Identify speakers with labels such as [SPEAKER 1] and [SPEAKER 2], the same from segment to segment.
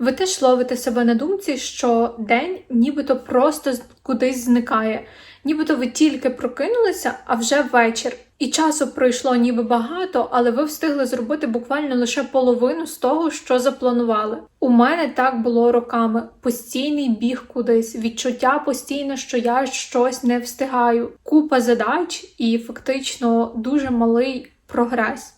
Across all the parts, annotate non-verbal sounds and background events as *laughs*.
[SPEAKER 1] Ви теж ловите себе на думці, що день нібито просто кудись зникає, нібито ви тільки прокинулися, а вже вечір. І часу пройшло ніби багато, але ви встигли зробити буквально лише половину з того, що запланували. У мене так було роками: постійний біг кудись, відчуття постійно, що я щось не встигаю, купа задач і фактично дуже малий прогрес.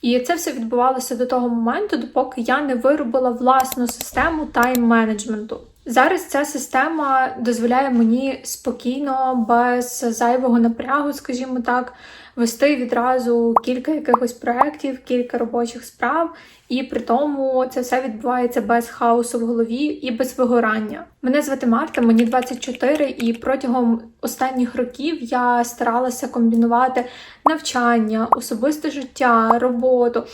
[SPEAKER 1] І це все відбувалося до того моменту, допоки я не виробила власну систему тайм-менеджменту. Зараз ця система дозволяє мені спокійно, без зайвого напрягу, скажімо так, вести відразу кілька якихось проєктів, кілька робочих справ, і при тому це все відбувається без хаосу в голові і без вигорання. Мене звати Марта, мені 24, і протягом останніх років я старалася комбінувати навчання, особисте життя, роботу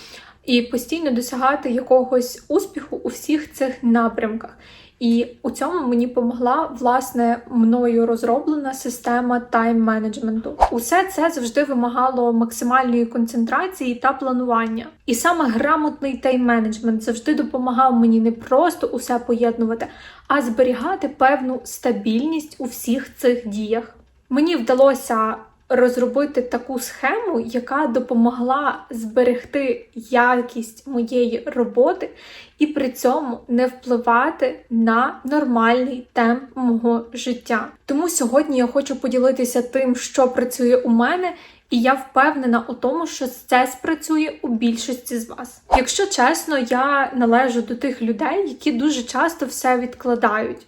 [SPEAKER 1] і постійно досягати якогось успіху у всіх цих напрямках. І у цьому мені допомогла власне мною розроблена система тайм-менеджменту. Усе це завжди вимагало максимальної концентрації та планування. І саме грамотний тайм-менеджмент завжди допомагав мені не просто усе поєднувати, а зберігати певну стабільність у всіх цих діях. Мені вдалося розробити таку схему, яка допомогла зберегти якість моєї роботи і при цьому не впливати на нормальний темп мого життя. Тому сьогодні я хочу поділитися тим, що працює у мене. І я впевнена у тому, що це спрацює у більшості з вас. Якщо чесно, я належу до тих людей, які дуже часто все відкладають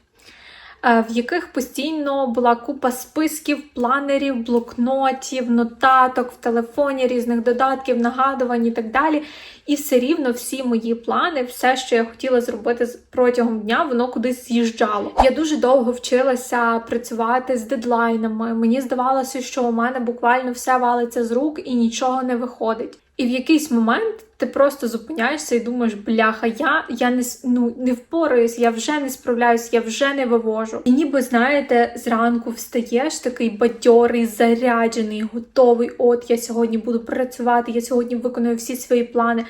[SPEAKER 1] в яких постійно була купа списків, планерів, блокнотів, нотаток в телефоні, різних додатків, нагадувань і так далі. І все рівно всі мої плани, все, що я хотіла зробити протягом дня, воно кудись з'їжджало. Я дуже довго вчилася працювати з дедлайнами. Мені здавалося, що у мене буквально все валиться з рук і нічого не виходить. І в якийсь момент ти просто зупиняєшся і думаєш, бляха, я, я не, ну, не впораюсь, я вже не справляюсь, я вже не вивожу. І ніби, знаєте, зранку встаєш такий бадьорий, заряджений, готовий. От я сьогодні буду працювати, я сьогодні виконую всі свої плани.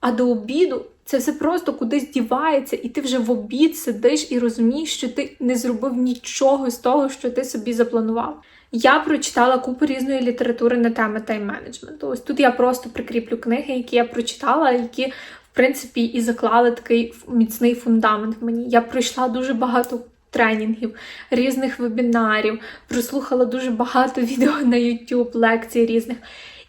[SPEAKER 1] А до обіду це все просто кудись дівається, і ти вже в обід сидиш і розумієш, що ти не зробив нічого з того, що ти собі запланував. Я прочитала купу різної літератури на теми тайм-менеджменту. Ось тут я просто прикріплю книги, які я прочитала, які, в принципі, і заклали такий міцний фундамент мені. Я пройшла дуже багато тренінгів, різних вебінарів, прослухала дуже багато *laughs* відео на YouTube, лекцій різних.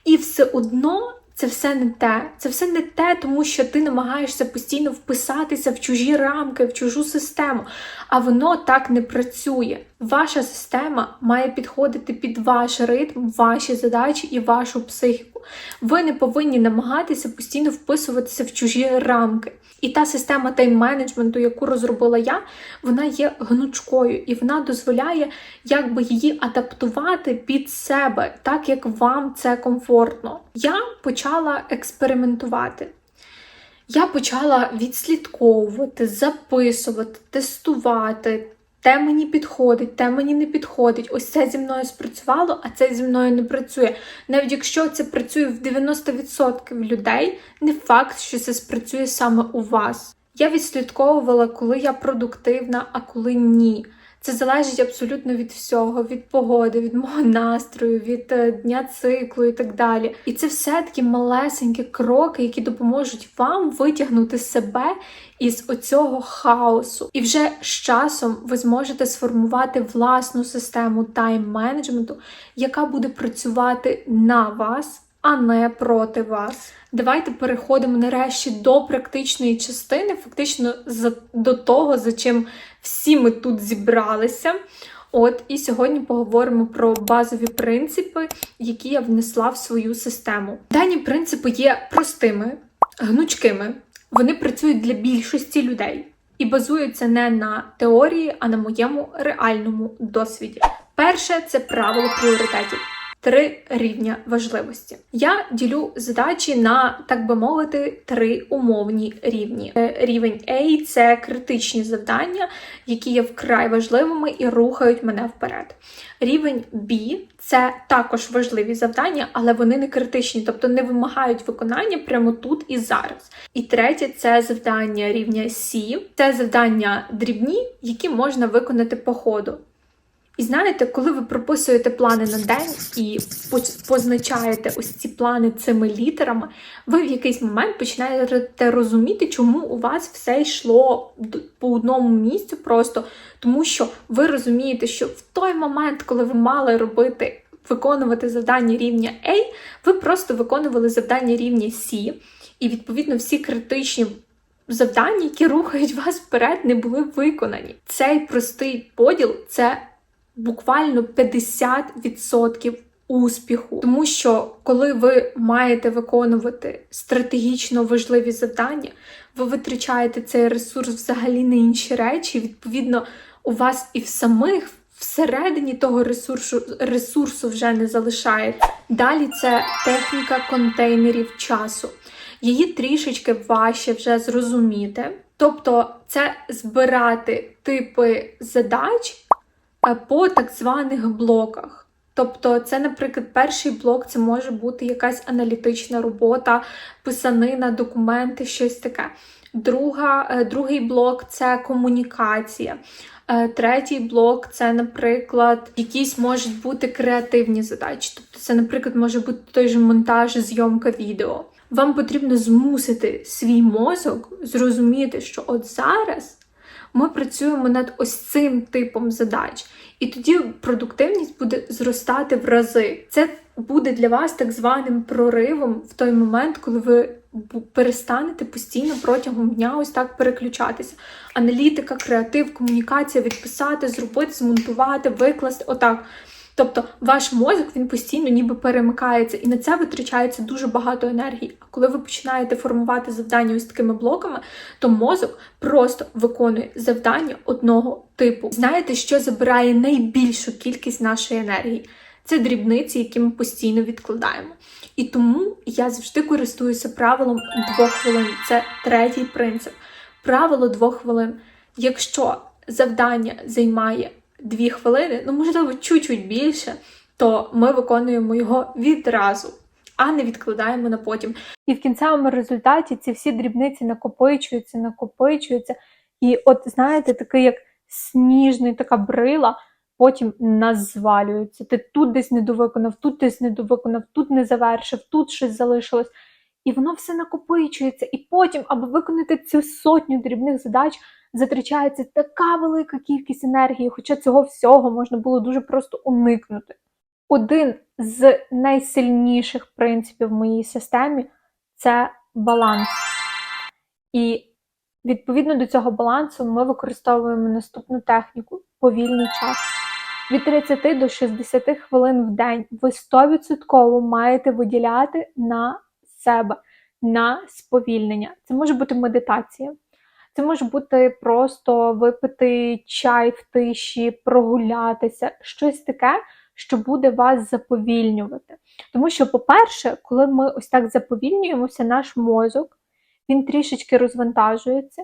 [SPEAKER 1] І все одно це все не те. Це все не те, тому що ти намагаєшся постійно вписатися в чужі рамки, в чужу систему. А воно так не працює. Ваша система має підходити під ваш ритм, ваші задачі і вашу психіку. Ви не повинні намагатися постійно вписуватися в чужі рамки. І та система тайм-менеджменту, яку розробила я, вона є гнучкою і вона дозволяє якби її адаптувати під себе, так як вам це комфортно. Я почала експериментувати. Я почала відслідковувати, записувати, тестувати. Те мені підходить, те мені не підходить. Ось це зі мною спрацювало, а це зі мною не працює. Навіть якщо це працює в 90% людей, не факт, що це спрацює саме у вас. Я відслідковувала, коли я продуктивна, а коли ні. Це залежить абсолютно від всього, від погоди, від мого настрою, від е, дня циклу і так далі. І це все такі малесенькі кроки, які допоможуть вам витягнути себе із оцього хаосу. І вже з часом ви зможете сформувати власну систему тайм-менеджменту, яка буде працювати на вас, а не проти вас. Давайте переходимо нарешті до практичної частини, фактично за, до того, за чим всі ми тут зібралися. От і сьогодні поговоримо про базові принципи, які я внесла в свою систему. Дані принципи є простими, гнучкими. Вони працюють для більшості людей і базуються не на теорії, а на моєму реальному досвіді. Перше це правило пріоритетів. Три рівня важливості. Я ділю задачі на, так би мовити, три умовні рівні. Е, Рівень A – це критичні завдання, які є вкрай важливими і рухають мене вперед. Рівень B – це також важливі завдання, але вони не критичні, тобто не вимагають виконання прямо тут і зараз. І третє це завдання рівня C. Це завдання дрібні, які можна виконати по ходу. І знаєте, коли ви прописуєте плани на день і позначаєте ось ці плани цими літерами, ви в якийсь момент починаєте розуміти, чому у вас все йшло по одному місцю просто, тому що ви розумієте, що в той момент, коли ви мали робити виконувати завдання рівня A, ви просто виконували завдання рівня C, і відповідно всі критичні завдання, які рухають вас вперед, не були виконані. Цей простий поділ це буквально 50% успіху. Тому що коли ви маєте виконувати стратегічно важливі завдання, ви витрачаєте цей ресурс взагалі на інші речі. Відповідно, у вас і в самих всередині того ресурсу, ресурсу вже не залишає. Далі це техніка контейнерів часу. Її трішечки важче вже зрозуміти. Тобто, це збирати типи задач по так званих блоках. Тобто, це, наприклад, перший блок це може бути якась аналітична робота, писанина, документи, щось таке. Друга, е, другий блок це комунікація. Е, Третій блок це, наприклад, якісь можуть бути креативні задачі. Тобто, це, наприклад, може бути той же монтаж, зйомка відео. Вам потрібно змусити свій мозок зрозуміти, що от зараз ми працюємо над ось цим типом задач, і тоді продуктивність буде зростати в рази. Це буде для вас так званим проривом в той момент, коли ви перестанете постійно протягом дня ось так переключатися. Аналітика, креатив, комунікація, відписати, зробити, змонтувати, викласти. Отак. Тобто ваш мозок він постійно ніби перемикається, і на це витрачається дуже багато енергії. А коли ви починаєте формувати завдання ось такими блоками, то мозок просто виконує завдання одного типу. Знаєте, що забирає найбільшу кількість нашої енергії? Це дрібниці, які ми постійно відкладаємо. І тому я завжди користуюся правилом двох хвилин. Це третій принцип. Правило двох хвилин. Якщо завдання займає дві хвилини, ну можливо, чуть-чуть більше, то ми виконуємо його відразу, а не відкладаємо на потім. І в кінцевому результаті ці всі дрібниці накопичуються, накопичуються. І от знаєте, такий як сніжний така брила, потім нас звалюється. Ти тут десь не довиконав, тут десь не довиконав, тут не завершив, тут щось залишилось. І воно все накопичується. І потім, аби виконати цю сотню дрібних задач, затрачається така велика кількість енергії, хоча цього всього можна було дуже просто уникнути. Один з найсильніших принципів в моїй системі це баланс. І відповідно до цього балансу ми використовуємо наступну техніку повільний час. Від 30 до 60 хвилин в день ви 100% маєте виділяти на себе, на сповільнення. Це може бути медитація. Це може бути просто випити чай в тиші, прогулятися, щось таке, що буде вас заповільнювати. Тому що, по-перше, коли ми ось так заповільнюємося, наш мозок він трішечки розвантажується,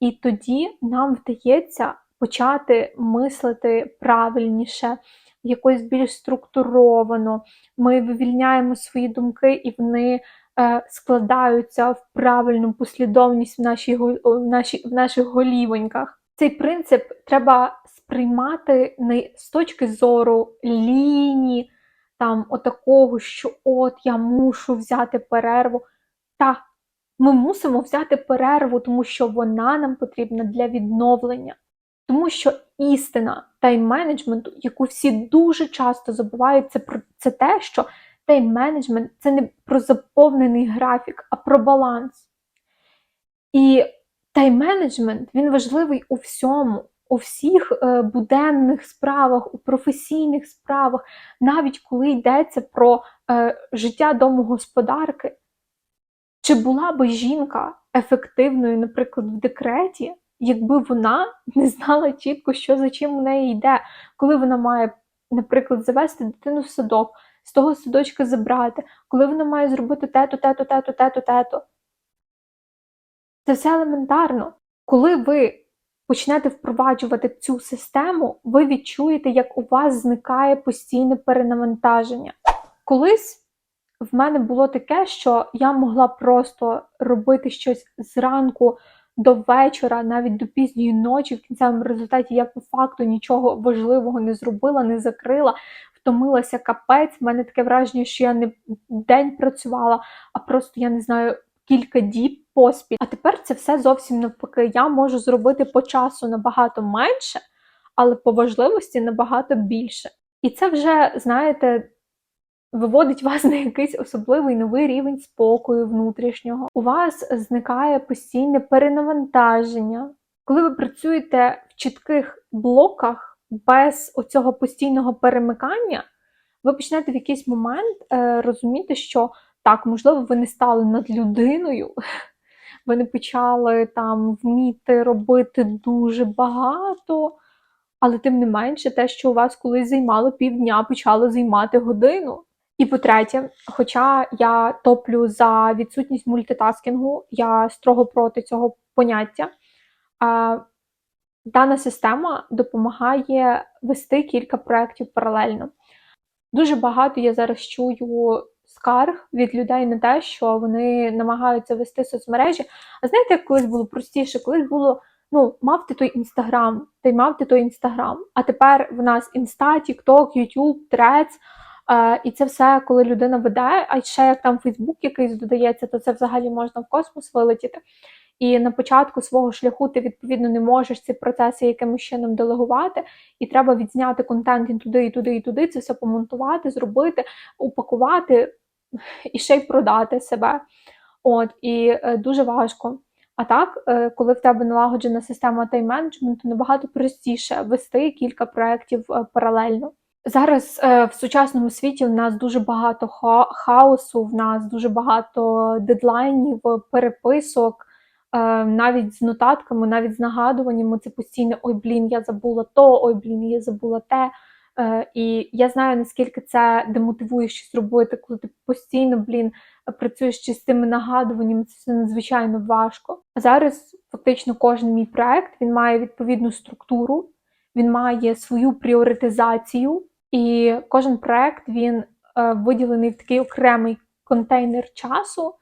[SPEAKER 1] і тоді нам вдається почати мислити правильніше, якось більш структуровано. Ми вивільняємо свої думки, і вони складаються в правильну послідовність в, нашій, в, нашій, в наших голівоньках. Цей принцип треба сприймати не з точки зору лінії, там отакого, що от я мушу взяти перерву. Та ми мусимо взяти перерву, тому що вона нам потрібна для відновлення. Тому що істина тайм-менеджменту, яку всі дуже часто забувають, це про це те, що тайм-менеджмент це не про заповнений графік, а про баланс. І тайм-менеджмент він важливий у всьому, у всіх е, буденних справах, у професійних справах, навіть коли йдеться про е, життя домогосподарки. Чи була би жінка ефективною, наприклад, в декреті, якби вона не знала чітко, що за чим у неї йде, коли вона має, наприклад, завести дитину в садок, з того садочка забрати, коли вона має зробити те-то, те-то, те-то, те-то, те-то. Це все елементарно. Коли ви почнете впроваджувати цю систему, ви відчуєте, як у вас зникає постійне перенавантаження. Колись в мене було таке, що я могла просто робити щось зранку до вечора, навіть до пізньої ночі, в кінцевому результаті я по факту нічого важливого не зробила, не закрила, втомилася капець. В мене таке враження, що я не день працювала, а просто я не знаю. Кілька діб поспіль. А тепер це все зовсім навпаки. Я можу зробити по часу набагато менше, але по важливості набагато більше. І це вже, знаєте, виводить вас на якийсь особливий новий рівень спокою внутрішнього. У вас зникає постійне перенавантаження. Коли ви працюєте в чітких блоках без оцього постійного перемикання, ви почнете в якийсь момент е, розуміти, що так, можливо, ви не стали над людиною, *laughs* ви не почали там вміти робити дуже багато, але тим не менше, те, що у вас колись займало півдня, почало займати годину. І по-третє, хоча я топлю за відсутність мультитаскінгу, я строго проти цього поняття. Дана система допомагає вести кілька проєктів паралельно. Дуже багато я зараз чую скарг від людей на те, що вони намагаються вести соцмережі. А знаєте, як колись було простіше? Колись було ну, мав ти той інстаграм, ти мав ти той інстаграм. А тепер в нас інста, Тікток, Ютуб, Трец. І це все, коли людина веде, а ще як там Фейсбук якийсь додається, то це взагалі можна в космос вилетіти. І на початку свого шляху ти відповідно не можеш ці процеси якимось чином делегувати, і треба відзняти контент і туди, і туди, і туди. Це все помонтувати, зробити, упакувати і ще й продати себе. От і е, дуже важко. А так, е, коли в тебе налагоджена система тайм-менеджменту, набагато простіше вести кілька проєктів е, паралельно. Зараз в сучасному світі в нас дуже багато ха хаосу, в нас дуже багато дедлайнів, переписок, навіть з нотатками, навіть з нагадуваннями. Це постійно ой, блін, я забула то, ой, блін, я забула те. Е, і я знаю, наскільки це демотивує щось робити, коли ти постійно, блін, працюєш з цими нагадуваннями, це все надзвичайно важко. А зараз фактично кожен мій проект він має відповідну структуру, він має свою пріоритизацію, і кожен проект він е, виділений в такий окремий контейнер часу.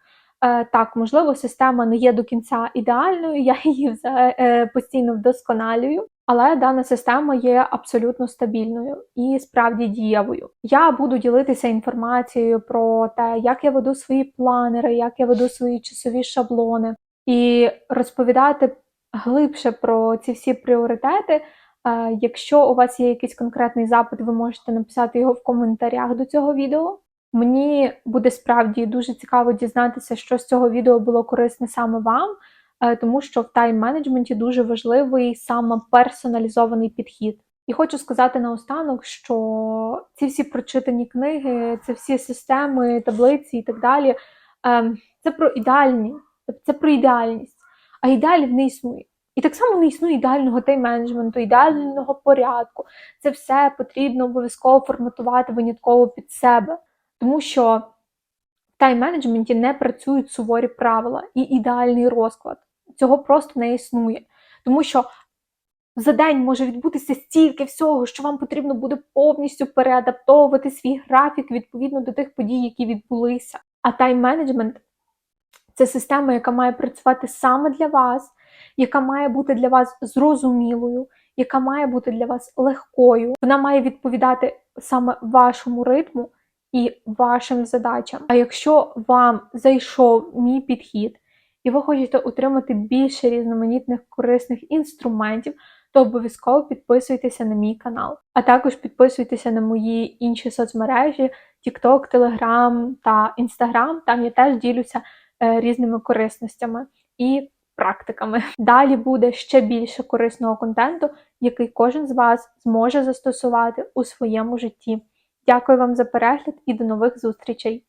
[SPEAKER 1] Е, так, можливо, система не є до кінця ідеальною, *laughs* я її е, постійно вдосконалюю, але дана система є абсолютно стабільною і справді дієвою. Я буду ділитися інформацією про те, як я веду свої планери, як я веду свої часові шаблони, і розповідати глибше про ці всі пріоритети. Якщо у вас є якийсь конкретний запит, ви можете написати його в коментарях до цього відео. Мені буде справді дуже цікаво дізнатися, що з цього відео було корисне саме вам, е, тому що в тайм-менеджменті дуже важливий саме персоналізований підхід. І хочу сказати наостанок, що ці всі прочитані книги, це всі системи, таблиці і так далі, ем, це про ідеальні, це про ідеальність, а ідеалів не існує. І так само не існує ідеального тайм-менеджменту, ідеального порядку. Це все потрібно обов'язково форматувати винятково під себе. Тому що в тайм-менеджменті не працюють суворі правила і ідеальний розклад. Цього просто не існує. Тому що за день може відбутися стільки всього, що вам потрібно буде повністю переадаптовувати свій графік відповідно до тих подій, які відбулися. А тайм-менеджмент це система, яка має працювати саме для вас, яка має бути для вас зрозумілою, яка має бути для вас легкою. Вона має відповідати саме вашому ритму і вашим задачам. А якщо вам зайшов мій підхід, і ви хочете отримати більше різноманітних корисних інструментів, то обов'язково підписуйтеся на мій канал. А також підписуйтеся на мої інші соцмережі: TikTok, Telegram та Instagram. Там я теж ділюся е, різними корисностями і практиками. Далі буде ще більше корисного контенту, який кожен з вас зможе застосувати у своєму житті. Дякую вам за перегляд і до нових зустрічей!